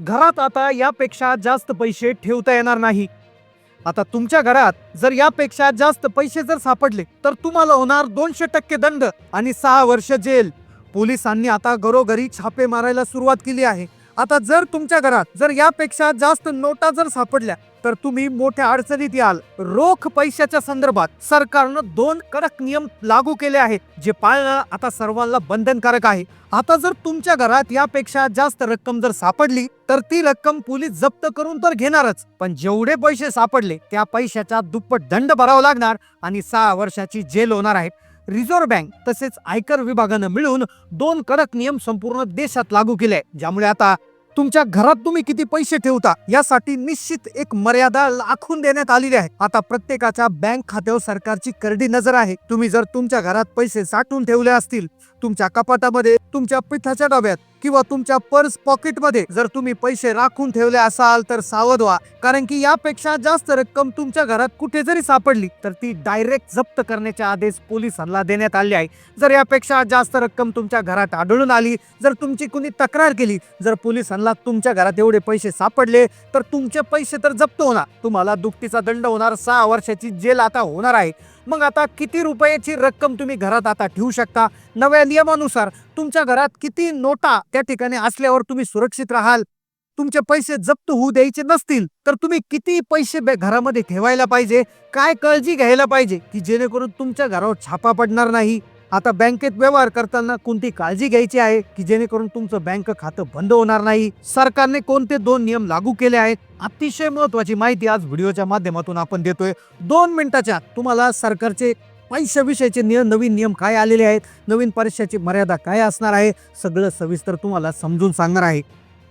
घरात आता यापेक्षा जास्त पैसे ठेवता येणार नाही. आता तुमच्या घरात जर यापेक्षा जास्त पैसे जर सापडले तर तुम्हाला होणार दोनशे टक्के दंड आणि सहा वर्ष जेल. पोलिसांनी आता घरोघरी छापे मारायला सुरुवात केली आहे. आता जर तुमच्या घरात जर यापेक्षा जास्त नोटा जर सापडल्या तर तुम्ही मोठ्या अडचणीत याल. रोख पैशाच्या संदर्भात सरकारनं दोन कडक नियम लागू केले आहेत जे पाळणं आता सर्वांना बंधनकारक आहे. आता जर तुमच्या घरात यापेक्षा जास्त रक्कम जर सापडली तर ती रक्कम पोलीस जप्त करून तर घेणारच. पण जेवढे पैसे सापडले त्या पैशाचा दुप्पट दंड भरावा लागणार आणि सहा वर्षाची जेल होणार आहे. रिझर्व्ह बँक तसेच आयकर विभागानं मिळून दोन कडक नियम संपूर्ण देशात लागू केले ज्यामुळे आता तुमच्या घरात तुम्ही किती पैसे ठेवता यासाठी निश्चित एक मर्यादा आखून देण्यात आलेली आहे. आता प्रत्येकाच्या बँक खात्यावर सरकारची करडी नजर आहे. तुम्ही जर तुमच्या घरात पैसे साठवून ठेवले असतील तुमच्या कपाटामध्ये तुमच्या पिठाच्या डब्यात किंवा तुमच्या पर्स पॉकेटमध्ये जर तुम्ही पैसे राखून ठेवले असाल तर सावध व्हा. कारण की यापेक्षा जास्त रक्कम तुमच्या घरात कुठे जरी सापडली तर ती डायरेक्ट जप्त करण्याचे आदेश पोलिसांना देण्यात आले आहे. जर यापेक्षा जास्त रक्कम तुमच्या घरात आढळून आली जर तुमची कुणी तक्रार केली जर पोलिसांना तुमच्या घरात एवढे पैसे सापडले तर तुमचे पैसे तर जप्त होणार. तुम्हाला दुपटीचा दंड होणार सहा वर्षाची जेल आता होणार आहे. मग आता किती रुपयाची रक्कम तुम्ही घरात आता ठेवू शकता? नव्या नियमानुसार तुमच्या घरात किती नोटा त्या ठिकाणी असल्यावर तुम्ही सुरक्षित राहाल? तुमचे पैसे जप्त होऊ द्यायचे नसतील तर तुम्ही किती पैसे घरामध्ये ठेवायला पाहिजे? काय काळजी घ्यायला पाहिजे की जेणेकरून तुमच्या घरावर छापा पडणार नाही? आता बँकेत व्यवहार करताना कोणती काळजी घ्यायची आहे की जेणेकरून तुमचं बँक खातं बंद होणार नाही? सरकारने कोणते दोन नियम लागू केले आहेत? अतिशय महत्वाची माहिती आज व्हिडिओच्या माध्यमातून आपण देतोय. दोन मिनिटाच्या तुम्हाला सरकारचे पैशाविषयीचे नियम नवीन नियम काय आलेले आहेत? नवीन परीक्षाची मर्यादा काय असणार आहे? सगळं सविस्तर तुम्हाला समजून सांगणार आहे.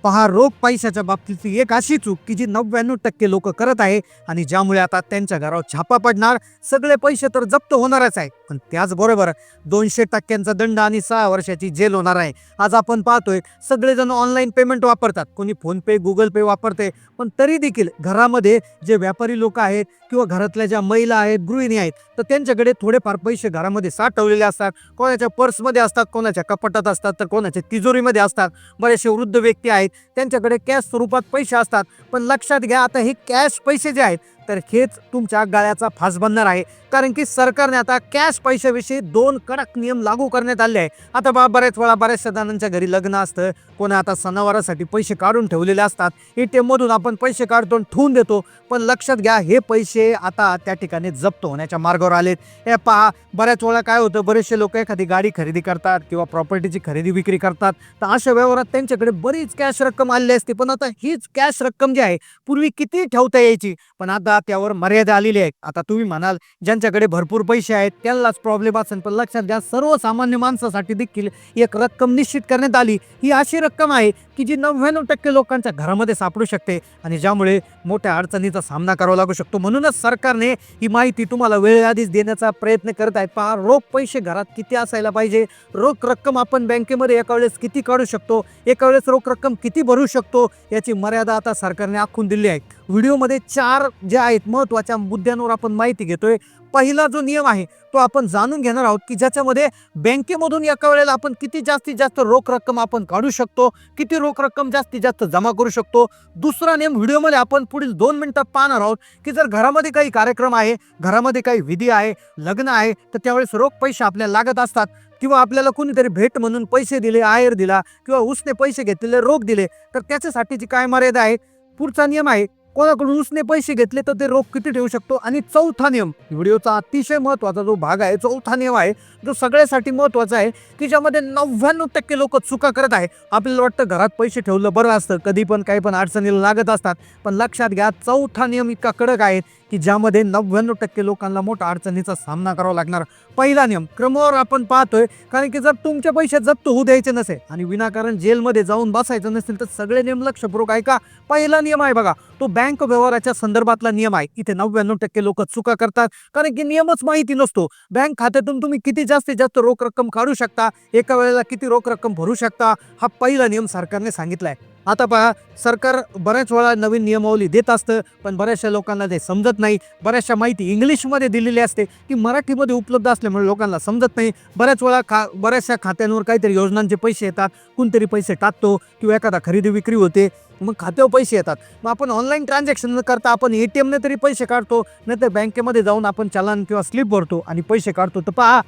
पहा रोख पैशाच्या बाबतीतली एक अशी चूक की जी नव्याण्णव टक्के लोक करत आहे आणि ज्यामुळे आता त्यांच्या घरावर छापा पडणार. सगळे पैसे तर जप्त होणारच आहे. पण त्याचबरोबर दोनशे टक्क्यांचा दंड आणि सहा वर्षाची जेल होणार आहे. आज आपण पाहतोय सगळेजण ऑनलाईन पेमेंट वापरतात. कोणी फोनपे गुगल पे वापरते. पण तरी देखील घरामध्ये जे व्यापारी लोक आहेत किंवा घरातल्या ज्या महिला आहेत गृहिणी आहेत तर त्यांच्याकडे थोडेफार पैसे घरामध्ये साठवलेले असतात. कोणाच्या पर्समध्ये असतात कोणाच्या कपाटात असतात तर कोणाच्या तिजोरीमध्ये असतात. बरेचसे वृद्ध व्यक्ती आहेत त्यांच्याकडे कॅश स्वरूपात पैसे असतात. पण लक्षात घ्या आता हे कॅश पैसे जे आहेत तर हेच तुमच्या गळ्याचा फास बनणार आहे. कारण की सरकारने आता कॅश पैशाविषयी दोन कडक नियम लागू करण्यात आले आहे आता बा बऱ्याच वेळा बऱ्याचशा जणांच्या घरी लग्न असतं. कोणा आता सणावारासाठी पैसे काढून ठेवलेले असतात. ए टी एममधून आपण पैसे काढतो ठेवून देतो. पण लक्षात घ्या हे पैसे आता त्या ठिकाणी जप्त होण्याच्या मार्गावर आलेत. हे पहा बऱ्याच वेळा काय होतं बरेचसे लोक एखादी गाडी खरेदी करतात किंवा प्रॉपर्टीची खरेदी विक्री करतात. तर अशा व्यवहारात त्यांच्याकडे बरीच कॅश रक्कम आलेली असते. पण आता हीच कॅश रक्कम जी आहे पूर्वी किती ठेवता यायची? पण आता त्यावर मर्यादा आलेली आहे आता तुम्ही म्हणाल ज्यांच्याकडे भरपूर पैसे आहेत त्यांनाच प्रॉब्लेम असेल. पण लक्षात घ्या सर्वसामान्य माणसासाठी देखील एक रक्कम निश्चित करण्यात आली. ही अशी रक्कम आहे की जी नव्याण्णव टक्के लोकांच्या घरामध्ये सापडू शकते आणि ज्यामुळे मोठ्या अडचणीचा सामना करावा लागू शकतो. म्हणूनच सरकारने ही माहिती तुम्हाला वेळेआधीच देण्याचा प्रयत्न करत आहेत पहा रोख पैसे घरात किती असायला पाहिजे? रोख रक्कम आपण बँकेमध्ये एका वेळेस किती काढू शकतो? एका वेळेस रोख रक्कम किती भरू शकतो? याची मर्यादा आता सरकारने आखून दिली आहे. व्हिडिओमध्ये चार जे आहेत महत्त्वाच्या मुद्द्यांवर आपण माहिती घेतोय. पहिला जो नियम आहे तो आपण जाणून घेणार आहोत की ज्याच्यामध्ये बँकेमधून एका वेळेला आपण किती जास्तीत जास्त रोख रक्कम आपण काढू शकतो किती रोख रक्कम जास्तीत जास्त जमा करू शकतो. दुसरा नियम व्हिडिओमध्ये आपण पुढील दोन मिनिटात पाहणार आहोत की जर घरामध्ये काही कार्यक्रम आहे घरामध्ये काही विधी आहे लग्न आहे तर त्यावेळेस रोख पैसे आपल्याला लागत असतात किंवा आपल्याला कोणीतरी भेट म्हणून पैसे दिले आयर दिला किंवा उसने पैसे घेतलेले रोख दिले तर त्याच्यासाठीची काय मर्यादा आहे? पुढचा नियम आहे कोणाकडून उसने पैसे घेतले तर ते रोख किती ठेवू शकतो? आणि चौथा नियम व्हिडिओचा अतिशय महत्त्वाचा जो भाग आहे चौथा नियम आहे जो सगळ्यासाठी महत्त्वाचा आहे की ज्यामध्ये नव्याण्णव टक्के लोक चुका करत आहे. आपल्याला वाटतं घरात पैसे ठेवलं बरं असतं कधी पण काही पण अडचणीला लागत असतात. पण लक्षात घ्या चौथा नियम इतका कडक आहे की ज्यामध्ये नव्याण्णव टक्के लोकांना मोठा अडचणीचा सामना करावा लागणार. पहिला नियम क्रमवार आपण पाहतोय कारण की जर तुमच्या पैसे जप्त होऊ द्यायचे नसेल आणि विनाकारण जेलमध्ये जाऊन बसायचं नसेल तर सगळे नियम लक्षपूर्वक ऐका. पहिला नियम आहे बघा तो बँक बँक व्यवहाराच्या संदर्भातला नियम आहे. इथे नव्याण्णव टक्के लोक चुका करतात. कारण की नियमच माहिती नसतो. बँक खात्यातून तुम्ही किती जास्तीत जास्त रोख रक्कम काढू शकता एका वेळेला किती रोख रक्कम भरू शकता हा पहिला नियम सरकारने सांगितलाय. आता पहा सरकार बऱ्याच वेळा नवीन नियमावली देत असतं पण बऱ्याचशा लोकांना ते समजत नाही. बऱ्याचशा माहिती इंग्लिशमध्ये दिलेली असते की मराठीमध्ये उपलब्ध असल्यामुळे लोकांना समजत नाही. बऱ्याच वेळा खा बऱ्याचशा खात्यांवर काहीतरी योजनांचे पैसे येतात कोणतरी पैसे टाकतो किंवा एखादा खरेदी विक्री होते. मग खात्यावर पैसे येतात. मग आपण ऑनलाईन ट्रान्झॅक्शन न करता आपण ए टी एमने तरी पैसे काढतो नाही तर बँकेमध्ये जाऊन आपण चलन किंवा स्लिप भरतो आणि पैसे काढतो. तर पहा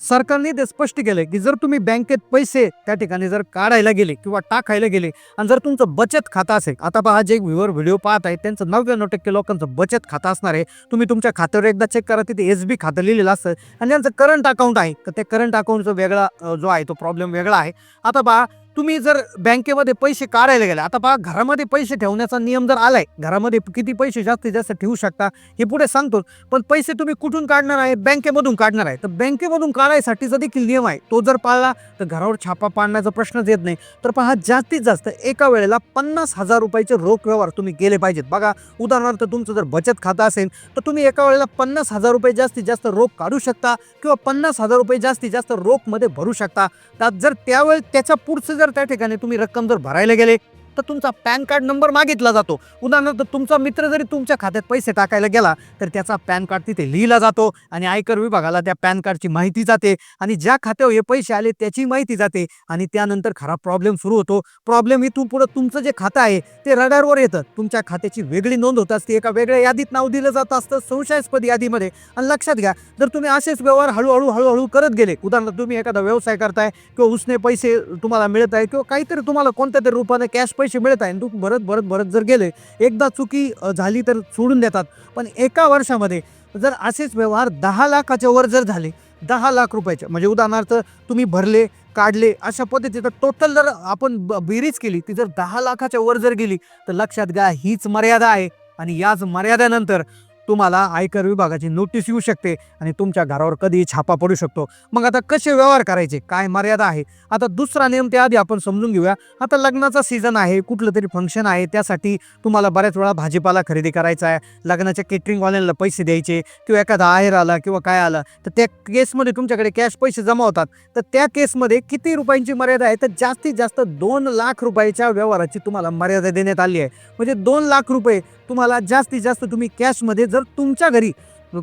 सरकारने ते स्पष्ट केलं की जर तुम्ही बँकेत पैसे त्या ठिकाणी जर काढायला गेले किंवा टाकायला गेले आणि जर तुमचं बचत खातं असेल आता पहा जे व्ह्यूवर व्हिडिओ पाहत आहे त्यांचं नव्याण्णव टक्के लोकांचं बचत खातं असणार आहे. तुम्ही तुमच्या खात्यावर एकदा चेक करा तिथे एस बी खातं लिहिलेलं असतं आणि त्यांचं करंट अकाउंट आहे. तर त्या करंट अकाउंटचा वेगळा जो आहे तो प्रॉब्लेम वेगळा आहे. आता पहा तुम्ही जर बँकेमध्ये पैसे काढायला गेले आता पहा घरामध्ये पैसे ठेवण्याचा नियम जर आलाय घरामध्ये किती पैसे जास्तीत जास्त ठेवू शकता हे पुढे सांगतो. पण पैसे तुम्ही कुठून काढणार आहे बँकेमधून काढणार आहे तर बँकेमधून काढायसाठीचा देखील नियम आहे तो जर पाळला तर घरावर छापा पाडण्याचा प्रश्नच येत नाही. तर पहा जास्तीत जास्त एका वेळेला पन्नास हजार रुपयाचे रोख व्यवहार तुम्ही केले पाहिजेत. बघा उदाहरणार्थ तुमचं जर बचत खातं असेल तर तुम्ही एका वेळेला पन्नास हजार रुपये जास्तीत जास्त रोख काढू शकता किंवा पन्नास हजार रुपये जास्तीत जास्त रोखमध्ये भरू शकता. त्यात जर त्यावेळी त्याच्या पुढचं जर त्या ठिकाणी तुम्ही रक्कम जर भरायला गेले तर तुमचा पॅन कार्ड नंबर मागितला जातो. उदाहरणार्थ तुमचा मित्र जरी तुमच्या खात्यात पैसे टाकायला गेला तर त्याचा पॅन कार्ड तिथे लिहिला जातो आणि आयकर विभागाला त्या पॅन कार्डची माहिती जाते आणि ज्या खात्यावर हे पैसे आले त्याची माहिती जाते आणि त्यानंतर खरा प्रॉब्लेम सुरू होतो. प्रॉब्लेम इथून पुढं तुमचं जे खातं आहे ते रडारवर येतं. तुमच्या खात्याची वेगळी नोंद होत असते एका वेगळ्या यादीत नाव दिलं जात असतं संशयास्पद यादीमध्ये. आणि लक्षात घ्या जर तुम्ही असेच व्यवहार हळूहळू हळूहळू करत गेले उदाहरणार्थ तुम्ही एखादा व्यवसाय करताय किंवा उसने पैसे तुम्हाला मिळत आहे किंवा काहीतरी तुम्हाला कोणत्या तरी रूपाने कॅश पैसे मिळत आहे आणि भरत भरत भरत जर गेले एकदा चुकी झाली तर सोडून देतात. पण एका वर्षामध्ये जर असेच व्यवहार दहा लाखाच्या वर जर झाले दहा लाख रुपयाचे म्हणजे उदाहरणार्थ तुम्ही भरले काढले अशा पद्धतीचं टोटल जर आपण ब- बेरीज केली ती जर दहा लाखाच्या वर जर गेली तर लक्षात घ्या हीच मर्यादा आहे. आणि याच मर्यादेनंतर तुम्हाला आयकर विभागाची नोटीस येऊ शकते आणि तुमच्या घरावर कधीही छापा पडू शकतो. मग आता कसे व्यवहार करायचे? काय मर्यादा आहे? आता दुसरा नियम त्याआधी आपण समजून घेऊया. आता लग्नाचा सीझन आहे कुठलं तरी फंक्शन आहे त्यासाठी तुम्हाला बऱ्याच वेळा भाजीपाला खरेदी करायचा आहे. लग्नाच्या केटरिंगवाल्यांना पैसे द्यायचे किंवा एखादा आहेर आला किंवा काय आलं तर त्या केसमध्ये तुमच्याकडे कॅश पैसे जमा होतात. तर त्या केसमध्ये किती रुपयांची मर्यादा आहे? तर जास्तीत जास्त दोन लाख रुपयाच्या व्यवहाराची तुम्हाला मर्यादा देण्यात आली आहे. म्हणजे दोन लाख रुपये तुम्हाला जास्तीत जास्त तुम्ही कॅशमध्ये जर तुमच्या घरी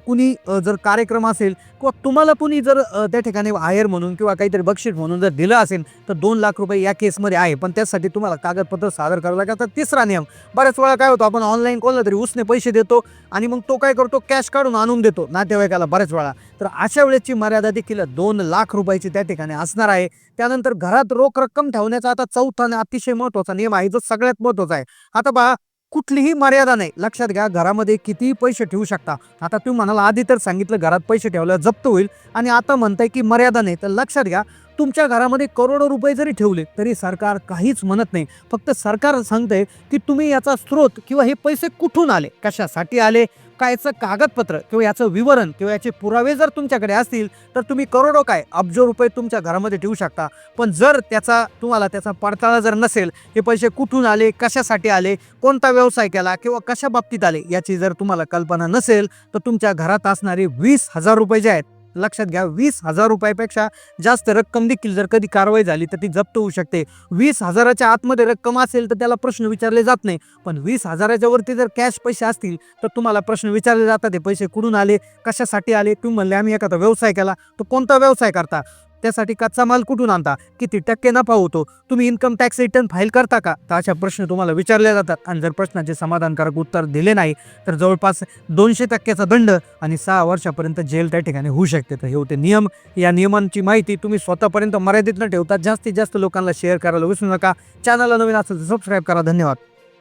कुणी जर कार्यक्रम असेल किंवा तुम्हाला कुणी जर त्या ठिकाणी हायर म्हणून किंवा काहीतरी बक्षीस म्हणून जर दिलं असेल तर दोन लाख रुपये या केसमध्ये आहे. पण त्यासाठी तुम्हाला कागदपत्र सादर करावं लागेल. तर तिसरा नियम बऱ्याच वेळा काय होतो आपण ऑनलाईन कोणला तरी उसने पैसे देतो आणि मग तो काय करतो कॅश काढून आणून देतो नातेवाईकाला बऱ्याच वेळा. तर अशा वेळेची मर्यादा देखील दोन लाख रुपयाची त्या ठिकाणी असणार आहे. त्यानंतर घरात रोख रक्कम ठेवण्याचा आता चौथा आणि अतिशय महत्त्वाचा नियम आहे जो सगळ्यात महत्त्वाचा आहे. आता पहा कुठलीही मर्यादा नाही. लक्षात घ्या घरामध्ये कितीही पैसे ठेवू शकता. आता तुम्ही म्हणाला आधी तर सांगितलं घरात पैसे ठेवल्यावर जप्त होईल. आणि आता म्हणताय की मर्यादा नाही. तर लक्षात घ्या तुमच्या घरामध्ये करोडो रुपये जरी ठेवले तरी सरकार काहीच म्हणत नाही. फक्त सरकार सांगतंय की तुम्ही याचा स्रोत किंवा हे पैसे कुठून आले? कशासाठी आले? कायचं कागदपत्र किंवा याचं विवरण किंवा याचे पुरावे जर तुमच्याकडे असतील तर तुम्ही करोडो काय अब्जो रुपये तुमच्या घरामध्ये ठेवू शकता. पण जर त्याचा तुम्हाला त्याचा पडताळा जर नसेल हे पैसे कुठून आले कशासाठी आले कोणता व्यवसाय केला किंवा कशा बाबतीत आले याची जर तुम्हाला कल्पना नसेल तर तुमच्या घरात असणारे वीस हजार रुपये जे आहेत लक्षात घ्या वीस हजार रुपयापेक्षा जास्त रक्कम देखील जर कधी कारवाई झाली तर ती जप्त होऊ शकते. वीस हजाराच्या आतमध्ये रक्कम असेल तर त्याला प्रश्न विचारले जात नाही. पण वीस हजाराच्या वरती जर कॅश पैसे असतील तर तुम्हाला प्रश्न विचारले जातात हे पैसे कुठून आले कशासाठी आले? तुम्ही म्हणले आम्ही एखादा व्यवसाय केला. तो कोणता व्यवसाय करता? त्यासाठी कच्चा माल कुठून आणता? किती टक्के नफा होतो? तुम्ही इन्कम टॅक्स रिटर्न फाईल करता का? तर अशा प्रश्न तुम्हाला विचारले जातात. आणि जर प्रश्नाचे समाधानकारक उत्तर दिले नाही तर जवळपास दोनशे टक्क्याचा दंड आणि सहा वर्षापर्यंत जेल त्या ठिकाणी होऊ शकते. तर हे होते नियम. या नियमांची माहिती तुम्ही स्वतःपर्यंत मर्यादित न ठेवता जास्तीत जास्त लोकांना शेअर करायला विसरू नका. चॅनलला नवीन असेल तर सबस्क्राईब करा. धन्यवाद.